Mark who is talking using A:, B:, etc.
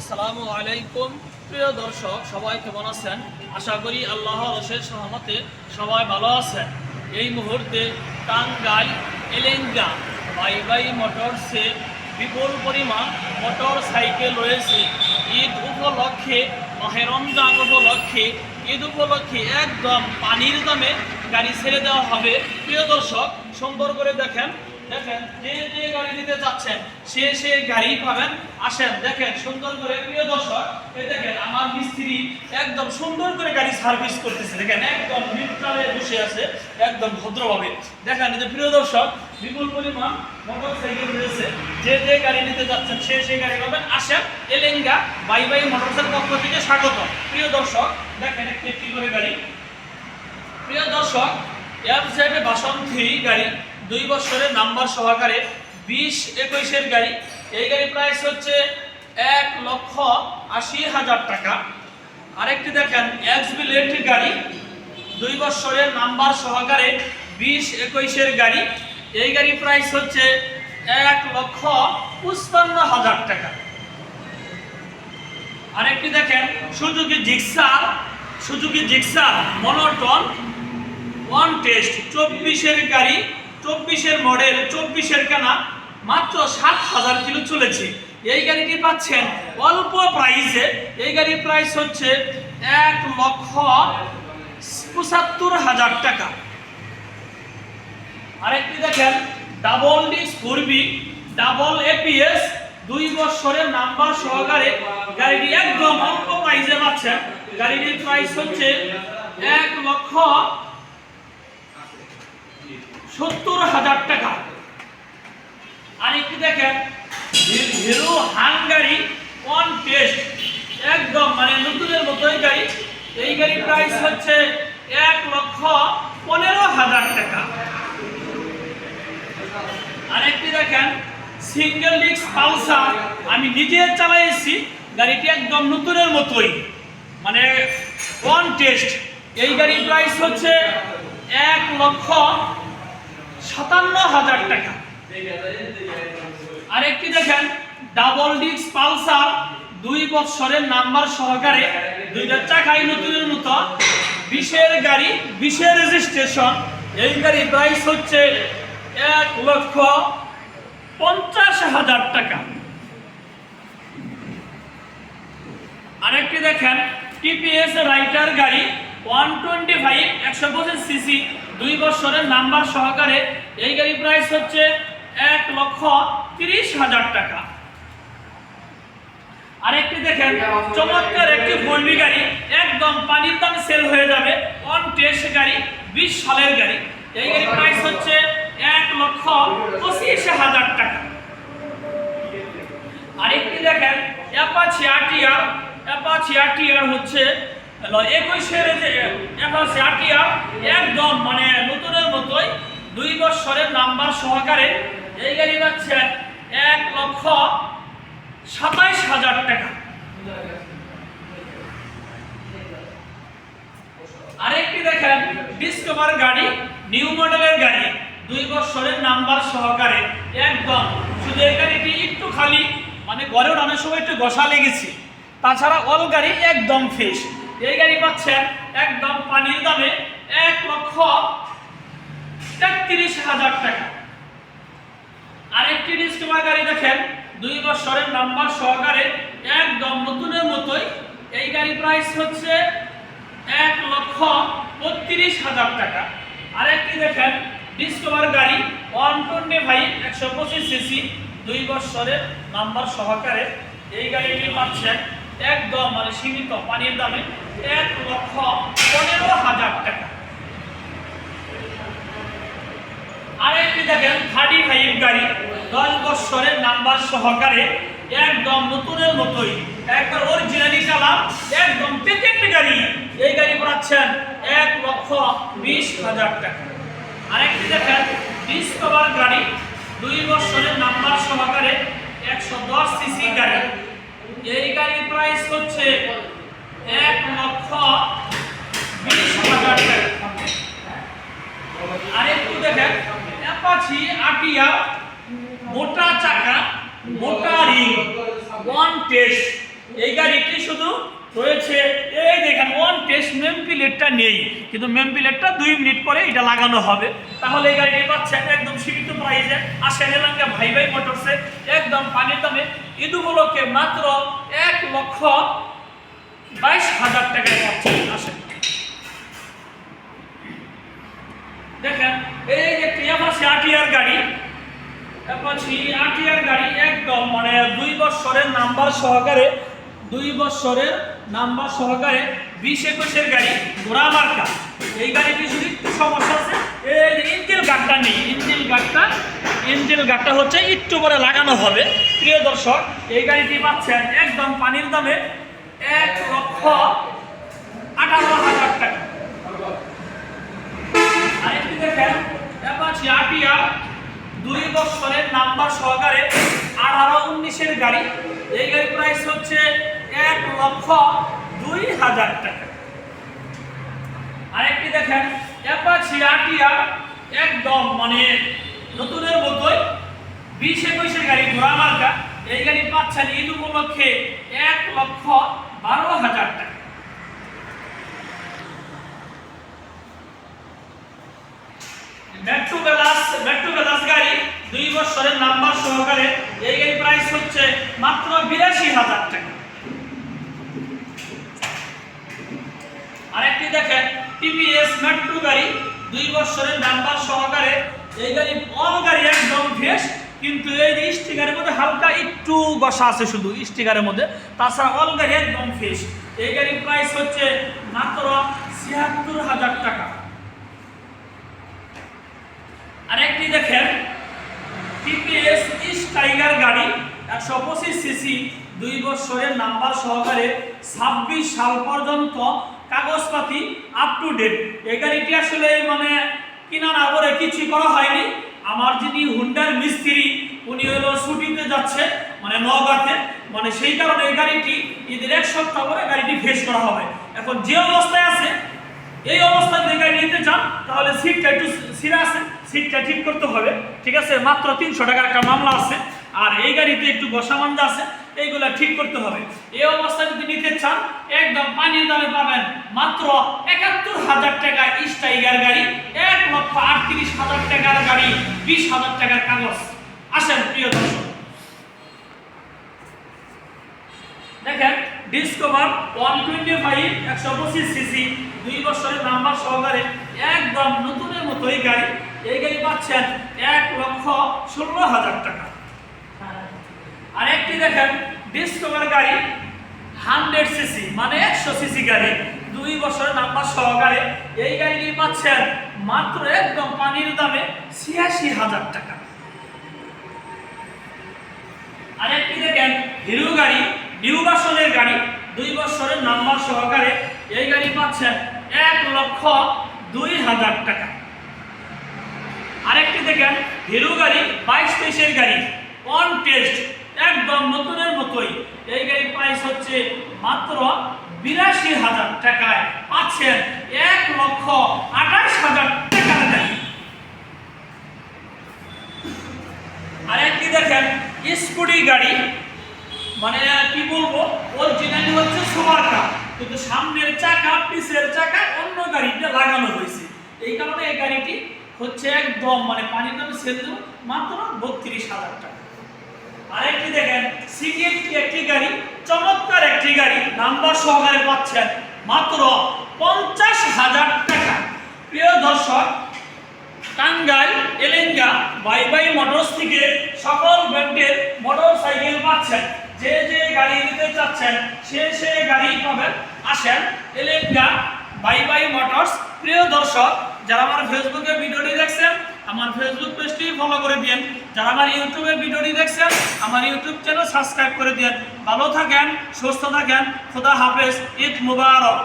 A: আসসালামু আলাইকুম। প্রিয় দর্শক, সবাই কেমন আছেন? আশা করি আল্লাহ রসের সহমতে সবাই ভালো আছেন। এই মুহূর্তে টাঙ্গাইল এলেঙ্গা বাই বাই মোটরসে বিপুল পরিমাণ মোটর সাইকেল রয়েছে। ঈদ উপলক্ষে, মাহে রমজান উপলক্ষে, ঈদ উপলক্ষে একদম পানির দামে গাড়ি ছেড়ে দেওয়া হবে। প্রিয় দর্শক, সুন্দর করে দেখেন দেখেন, যে যে গাড়ি নিতে যাচ্ছেন, সে সে গাড়ি পাবেন। আসেন, দেখেন, সুন্দর করে, প্রিয় দর্শক, এই দেখেন, আমার মিস্ত্রি একদম সুন্দর করে গাড়ি সার্ভিস করতেছে। দেখেন, একদম নিউট্রালে বসে আছে, একদম ভদ্রভাবে। দেখেন যে প্রিয় দর্শক, বিপুল পরিমাণ মোটর সাইকেল রয়েছে। যে যে গাড়ি নিতে যাচ্ছেন, সে সে গাড়ি পাবেন। আসেন, এলেঙ্গা বাই বাই মোটরসের পক্ষ থেকে স্বাগত। প্রিয় দর্শক, দেখেন, একটি করে গাড়ি। প্রিয় দর্শক এফজেড বাসন্তী গাড়ি। দুই বছরের নাম্বার সহকারে বিশ একুশের গাড়ি। এই গাড়ি প্রাইস হচ্ছে এক লক্ষ আশি হাজার টাকা। আরেকটি দেখেন এক্স বিলেট গাড়ি। দুই বছরের নাম্বার সহকারে বিশ একুশের গাড়ি। এই গাড়ি প্রাইস হচ্ছে এক লক্ষ পঁচপান্ন হাজার টাকা। আরেকটি দেখেন, Suzuki Gixxer Suzuki Gixxer monotone. One test চব্বিশের গাড়ি। চব্বিশের মডেল চব্বিশের কেনা মাত্র সাত হাজার কিলো চলেছে। এই গাড়িটি পাচ্ছেন অল্প প্রাইসে এই গাড়ির প্রাইস হচ্ছে এক লক্ষ পঁচাত্তর হাজার টাকা। আরেকটি দেখেন ডাবল ডিস্ক ফুরবি ডাবল এপিএস দুই বছরের নাম্বার সহকারে গাড়িটি একদম অল্প প্রাইসে পাচ্ছেন। গাড়িটির প্রাইস হচ্ছে এক লক্ষ সত্তর হাজার টাকা। আর আরেকটি দেখেন হিরো হাঙ্গারি ওয়ান টেস্ট। একদম মানে নতুনের মতোই গাড়ি। এই গাড়ির প্রাইস হচ্ছে এক লক্ষ পনেরো হাজার টাকা। আরেকটি দেখেন সিঙ্গেল ডিস্ক পালসার আমি নিজে চালাইছি, গাড়িটি একদম নতুনের মতোই। মানে ওয়ান টেস্ট। এই গাড়ির প্রাইস হচ্ছে এক লক্ষ সাতান্ন হাজার টাকা। আরেকটি দেখেন ডাবল ডিস্ক পালসার, দুই বছরের নাম্বার সহকারে দুইটা চাকাই নতুনের মতো বিশের গাড়ি, বিশের রেজিস্ট্রেশন। এই গাড়ির প্রাইস হচ্ছে এক লক্ষ পঞ্চাশ হাজার টাকা। আরেকটি দেখেন টিপিএস রাইটার গাড়ি ওয়ান টোয়েন্টি ফাইভ একশো পঁচিশ সিসি দুই বছরের নাম্বার সহকারে এই গাড়ি প্রাইস হচ্ছে এক লক্ষ তিরিশ হাজার টাকা। আরেকটি দেখেন, চমৎকার একটি ফোরবি গাড়ি, একদম পানির দামে সেল হয়ে যাবে অন টেস্ট গাড়ি, বিশ সালের গাড়ি। এই গাড়ির প্রাইস হচ্ছে এক লক্ষ পঁচিশ হাজার টাকা। আরেকটি দেখেন অ্যাপাচি আরটিআর অ্যাপাচি আরটিআর হচ্ছে একুশের যে অ্যাপাচি আরটিআর একদম মানে নতুনের মতোই দুই বছরের নাম্বার সহকারে এই গাড়ি পাচ্ছে এক লক্ষ সাতাইশ হাজার টাকা। আরেকটি দেখেন ডিসকভার গাড়ি নিউ মডেলের গাড়ি, দুই বছরের নাম্বার সহকারে, একদম। শুধু এই গাড়িটি একটু খালি মানে ঘরে ওঠানোর সময় একটু ঘষা লেগেছে। তাছাড়া অল গাড়ি একদম ফ্রেশ এই গাড়ি পাচ্ছেন একদম পানির দামে এক লক্ষ তেত্রিশ হাজার টাকা। আরেকটি ডিসকভার গাড়ি দেখেন, দুই বছরের নাম্বার সহকারে একদম নতুনের মতোই এই গাড়ি প্রাইস হচ্ছে এক লক্ষ বত্রিশ হাজার টাকা। আরেকটি দেখেন ডিসকভার গাড়ি ওয়ান টোয়েন্টি ফাইভ একশো পঁচিশ সিসি, দুই বছরের নাম্বার সহকারে এই গাড়িটি পাচ্ছেন একদম মানে সীমিত পানির দামে এক লক্ষ পনেরো হাজার টাকা। আরেকটি দেখেন থার্টি ফাইভ গাড়ি, দশ বছরের নাম্বার সহকারে একদম নতুনের মতোই একবার অরিজিনালি চালাম একদম পেকেট গাড়ি। এই গাড়ি পাচ্ছেন এক লক্ষ বিশ হাজার টাকা। আরেকটি দেখেন ডিসকভার গাড়ি, দুই বছরের নাম্বার সহকারে একশো দশ সিসি গাড়ি। প্রাইস হচ্ছে এক লক্ষ বিশ হাজার টাকা। আরেকটু দেখেন, অ্যাপাচি আটিয়া মোটা চাকা, মোটা রিং ওয়ান টেস্ট এই গাড়িটি শুধু রয়েছে, এই দেখেন। টেস্ট মেম প্লেটটা নেই। কিন্তু মেম প্লেটটা দুই মিনিট পরে এটা লাগানো হবে। তাহলে এই গাড়িটি পাচ্ছেন একদম সীমিত প্রাইসে আসেন এলাকা ভাই ভাই মোটরসে একদম পানির দামে উপলক্ষে মাত্র এক লক্ষ বাইশ হাজার টাকায় পাচ্ছেন আসেন। দেখেন, এই যে টিয়ামাসি আটিয়ার গাড়ি আটিয়ার গাড়ি একদম মানে দুই বছরের নাম্বার সহকারে, দুই বছরের নাম্বার সহকারে বিশ একুশের গাড়ি, ঘোড়া মার্কা। এই গাড়িটি শুধু একটু সমস্যা আছে যে ইঞ্জিল গাড়টা নেই ইঞ্জিল গাড়টা ইঞ্জিল গাড়টা হচ্ছে একটু পরে লাগানো হবে। প্রিয় দর্শক, এই গাড়িটি পাচ্ছেন একদম পানির দামে এক লক্ষ আঠারো হাজার টাকা। আরেকটি দুই বছরের নাম্বার সহকারে আঠারো উনিশের গাড়ি। এই গাড়ির প্রাইস হচ্ছে এক লক্ষ দুই হাজার টাকা। আরেকটি দেখেন, অ্যাপাচি আটিয়া একদম মানে নতুনের মতোই। বিশ একুশের গাড়ি, ঘোড়া মার্কা এই গাড়ি পাচ্ছেন ঈদ উপলক্ষে এক লক্ষ বারো হাজার টাকা। মেট্রো বেলাস মেট্রো বেলাস গাড়ি দুই বছরের নাম্বার সহকারে এই গাড়ি প্রাইস হচ্ছে মাত্র বিরাশি হাজার টাকা। আরেকটি দেখেন টিভিএস মেট্রো গাড়ি, দুই বছরের নাম্বার সহকারে এই গাড়ি অল গাড়ি, একদম ফ্রেশ কিন্তু এই যে স্টিকারের মধ্যে হালকা একটু বসা আছে শুধু স্টিকারের মধ্যে। তাছাড়া অল গাড়ি একদম ফ্রেশ এই গাড়ির প্রাইস হচ্ছে মাত্র ছিয়াত্তর হাজার টাকা। আরেকটি দেখেন টিপিএস ইস্ট টাইগার গাড়ি, একশো পঁচিশ সিসি দুই বছরের নাম্বার সহকারে ছাব্বিশ সাল পর্যন্ত কাগজপাতি আপ টু ডেট গাড়িটি আসলে মানে কিনা না কিছুই করা হয়নি। আমার যিনি হুন্ডার মিস্ত্রি, উনি হলো ছুটিতে যাচ্ছে মানে নগাতে মানে সেই কারণে এই গাড়িটি ঈদের এক সপ্তাহ পরে গাড়িটি ফেস করা হবে। এখন যে অবস্থায় আছে, এই অবস্থায় যদি গাড়ি নিতে চান, তাহলে সিটটা একটু সিরা আছে। সিটটা ঠিক করতে হবে। ঠিক আছে, মাত্র তিনশো টাকার একটা মামলা আছে। আর এই গাড়িতে একটু মাঞ্জা আছে, এইগুলা ঠিক করতে হবে। এই অবস্থায় যদি নিতে চান, একদম পানির দামে পাবেন মাত্র একাত্তর হাজার টাকা স্টাইগার গাড়ি, এক লক্ষ আটত্রিশ হাজার টাকার গাড়ি, বিশ হাজার টাকার কাগজ। আসেন, প্রিয় দর্শক। দেখেন ডিসকভার ওয়ান টোয়েন্টি ফাইভ একশো পঁচিশ সিসি দুই বছরের নাম্বার সহকারে একদম নতুনের মতো এই গাড়ি। এই গাড়ি পাচ্ছেন এক লক্ষ ষোলো হাজার টাকা। আর একটি দেখেন ডিসকভার গাড়ি হান্ড্রেড সিসি মানে একশো সিসি গাড়ি। দুই বছরের নাম্বার সহকারে এই গাড়িটি পাচ্ছেন মাত্র একদম পানির দামে ছিয়াশি হাজার টাকা। আরেকটি দেখেন, হিরো গাড়ি নিউ গাড়ি। দুই বছরের নাম্বার সহকারে এই গাড়ি পাচ্ছেন এক লক্ষ দুই হাজার টাকা। আরেকটি দেখেন, হিরো গাড়ি, বাইশ তেইশের গাড়ি অন টেস্ট একদম নতুনের মতোই। এই গাড়ির প্রাইস হচ্ছে মাত্র বিরাশি হাজার টাকায় পাচ্ছেন এক লক্ষ আঠাশ হাজার টাকার গাড়ি আরেকটি দেখেন, স্কুটি গাড়ি মানে কি বলব অরিজিনালি হচ্ছে সুপার কার কিন্তু সামনের চাকা পিছের চাকা অন্য গাড়িতে লাগানো হয়েছে। এই কারণে এই গাড়িটি হচ্ছে একদম মানে পানির দামে সেল মাত্র বত্রিশ হাজার টাকা। আরেকটি দেখেন সিকিএফটি একটি গাড়ি? চমৎকার একটি গাড়ি, নাম্বার সহকারে পাচ্ছেন মাত্র পঞ্চাশ হাজার টাকা। প্রিয় দর্শক, টাঙ্গাইল, এলেঙ্গা, বাই বাই মোটরস থেকে সকল ব্র্যান্ডের মোটর সাইকেল পাচ্ছেন। যে যে গাড়ি নিতে চাচ্ছেন, সে সে গাড়ি পাবেন। আসেন, এলেঙ্গা, বাই বাই মোটরস। প্রিয় দর্শক, যারা আমার ফেসবুকে ভিডিওটি দেখছেন আমার ফেসবুক পেজটি ফলো করে দিয়েন। যারা আমার ইউটিউবে ভিডিওটি দেখছেন, আমার ইউটিউব চ্যানেল সাবস্ক্রাইব করে দিয়েন। ভালো থাকেন, সুস্থ থাকেন। খোদা হাফেজ। ঈদ মুবারক।